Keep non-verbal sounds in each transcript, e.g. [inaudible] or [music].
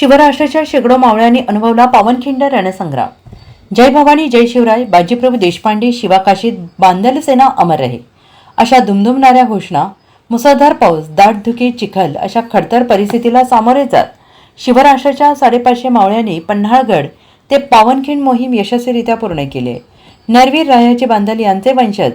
शिवराष्ट्राच्या शेकडो मावळ्यांनी अनुभवला पावनखिंड रणसंग्राम. जय भवानी जय शिवराय बाजीप्रभू देशपांडे शिवाकाशीत बांधल सेना अमर रहे. अशा दुमदुमणाऱ्या घोषणा मुसळधार पाऊस दाट धुके चिखल अशा खडतर परिस्थितीला सामोरे जात शिवराष्ट्राच्या साडेपाचशे मावळ्यांनी पन्हाळगड ते पावनखिंड मोहीम यशस्वीरित्या पूर्ण केली. नरवीर रायाचे बांधल यांचे वंशज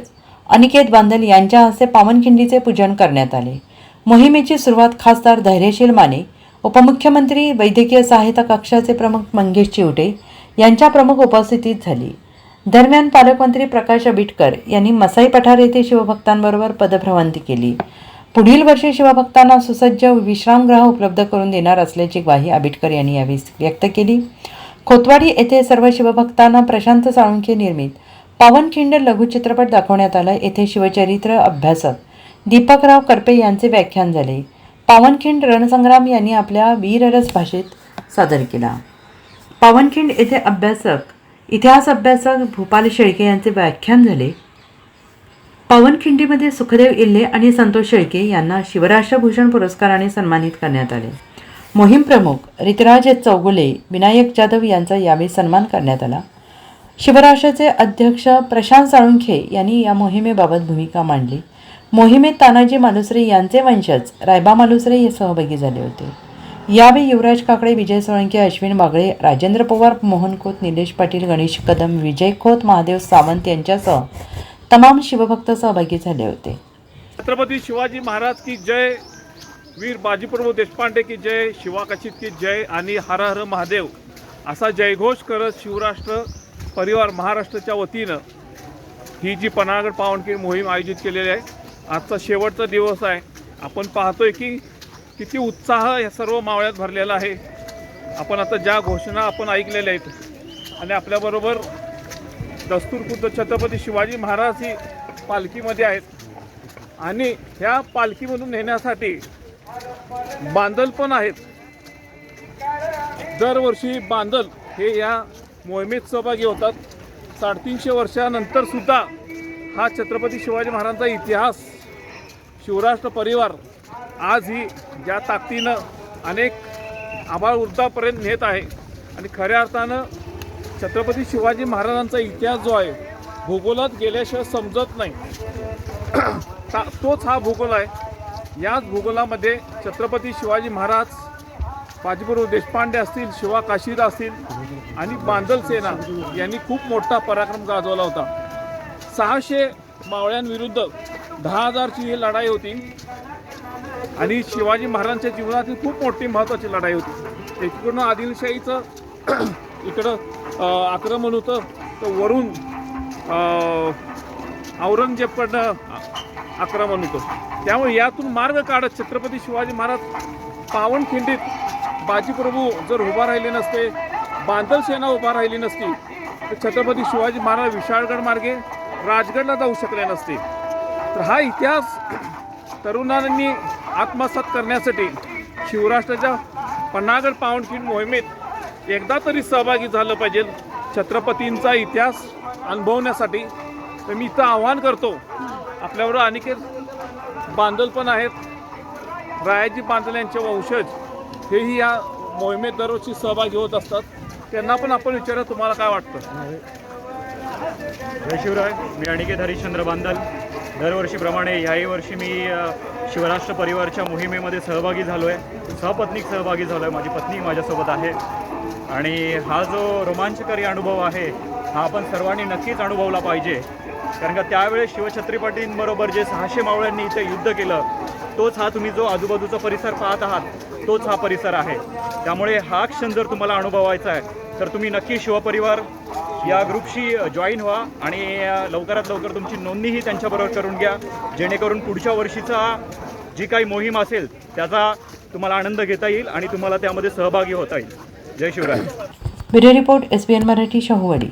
अनिकेत बांधल यांच्या हस्ते पावनखिंडीचे पूजन करण्यात आले. मोहिमेची सुरुवात खासदार धैर्यशील माने उपमुख्यमंत्री वैद्यकीय सहायता कक्षाचे प्रमुख मंगेश चिवटे यांच्या प्रमुख उपस्थितीत झाली. दरम्यान पालकमंत्री प्रकाश आबिटकर यांनी मसाई पठार येथे शिवभक्तांबरोबर पदभ्रमंती केली. पुढील वर्षी शिवभक्तांना सुसज्ज विश्रामगृह उपलब्ध करून देणार असल्याची ग्वाही आबिटकर यांनी यावेळी व्यक्त केली. खोतवाडी येथे सर्व शिवभक्तांना प्रशांत साळुंखे निर्मित पावनखिंड लघुचित्रपट दाखवण्यात आला. येथे शिवचरित्र अभ्यासक दीपकराव करपे यांचे व्याख्यान झाले. पावनखिंड रणसंग्राम यांनी आपल्या वीररस भाषेत सादर केला. पावनखिंड येथे अभ्यासक इतिहास अभ्यासक भूपाल शेळके यांचे व्याख्यान झाले. पावनखिंडीमध्ये सुखदेव इल्ले आणि संतोष शेळके यांना शिवराष्ट्रभूषण पुरस्काराने सन्मानित करण्यात आले. मोहीम प्रमुख रितराज चौगुले विनायक जाधव यांचा यावेळी सन्मान करण्यात आला. शिवराष्ट्राचे अध्यक्ष प्रशांत साळुंखे यांनी या मोहिमेबाबत भूमिका मांडली. मोहिमेत तानाजी मालुसरे यांचे वंशज. रायबा मालुसरे हे सहभागी झाले होते. यावेळी युवराज काकडे विजय सोळंकी अश्विन बागळे राजेंद्र पवार मोहन खोत निलेश पाटील गणेश कदम विजय खोत महादेव सावंत यांच्यासह तमाम शिवभक्त सहभागी झाले होते. छत्रपती शिवाजी महाराज की जय वीर बाजीप्रभू देशपांडे की जय शिवाकचित की जय आणि हर हर महादेव असा जयघोष करत शिवराष्ट्र परिवार महाराष्ट्राच्या वतीनं ही जी पनागड पावनखिंड मोहीम आयोजित केलेली आहे आजचा शेवटचा दिवस आहे. आपण पाहतोय की किती उत्साह या सर्व मावळ्यात भरलेला आहे. आपण आता ज्या घोषणा आपण ऐकलेल्या आहेत आणि आपल्याबरोबर दस्तूरखुद्द छत्रपती शिवाजी महाराज ही पालखीमध्ये आहेत. आणि ह्या पालखीमधून नेण्यासाठी बांधल पण आहेत. दरवर्षी बांधल हे या मोहिमेत सहभागी होतात. साडेतीनशे वर्षानंतरसुद्धा हा छत्रपती शिवाजी महाराजांचा इतिहास शिवराष्ट्र परिवार आज ही ज्या ताकदीनं अनेक आभाळ वृद्धापर्यंत नेत आहे आणि खऱ्या अर्थानं छत्रपती शिवाजी महाराजांचा इतिहास जो आहे भूगोलात गेल्याशिवाय समजत नाही. [clears throat] ता- तोच हा भूगोल आहे. याच भूगोलामध्ये छत्रपती शिवाजी महाराज बाजीप्रभू देशपांडे असतील शिवा काशीद असतील आणि बांदल सेना यांनी खूप मोठा पराक्रम गाजवला होता. सहाशे मावळ्यांविरुद्ध दहा हजारची ही लढाई होती. आणि शिवाजी महाराजांच्या जीवनातील खूप मोठी महत्त्वाची लढाई होती. एकीकडून आदिलशाहीचं [clears throat] इकडं आक्रमण होतं. तर वरून औरंगजेबकडनं आक्रमण होतं. त्यामुळे यातून मार्ग काढत छत्रपती शिवाजी महाराज पावनखिंडीत बाजीप्रभू जर उभा राहिले नसते बांधल सेना उभा राहिली नसती तर छत्रपती शिवाजी महाराज विशाळगड मार्गे राजगडला जाऊ शकले नसते. तर हा इतिहास तरुणांनी आत्मसात करण्यासाठी शिवराष्ट्राच्या पन्हागड पावनखिंड मोहिमेत एकदा तरी सहभागी झालं पाहिजे. छत्रपतींचा इतिहास अनुभवण्यासाठी. तर मी इथं आव्हान करतो. आपल्याबरोबर अनेक बांधल पण आहेत. रायाजी बांधल यांचे वंशज हेही या मोहिमेत दररोजची सहभागी होत असतात. त्यांना पण आपण विचारा तुम्हाला काय वाटतं? जय शिवराय. मी अनिकेत हरिश्चंद्र बांधल दरवर्षीप्रमाणे याही वर्षी मी शिवराष्ट्र परिवारच्या मोहिमेमध्ये सहभागी झालो आहे सहपत्नीक सहभागी झालो आहे माझी पत्नी माझ्यासोबत आहे. आणि हा जो रोमांचकारी अनुभव आहे हा आपण सर्वांनी नक्कीच अनुभवला पाहिजे. कारण का त्यावेळेस शिवछत्रपतींबरोबर जे सहाशे मावळ्यांनी इथे युद्ध केलं तोच हा तुम्ही जो आजूबाजूचा परिसर पाहत आहात तोच हा परिसर आहे. त्यामुळे हा क्षण जर तुम्हाला अनुभवायचा आहे तर तुम्ही नक्की शिवपरिवार या ग्रुपशी जॉईन व्हा आणि लवकरात लवकर तुमची नोंदणीही त्यांच्याबरोबर करून घ्या. जेणेकरून पुढच्या वर्षीचा जी काही मोहीम असेल त्याचा तुम्हाला आनंद घेता येईल आणि तुम्हाला त्यामध्ये सहभागी होता येईल. जय Shivray. Bureau report S B N Marathi Shahuwadi.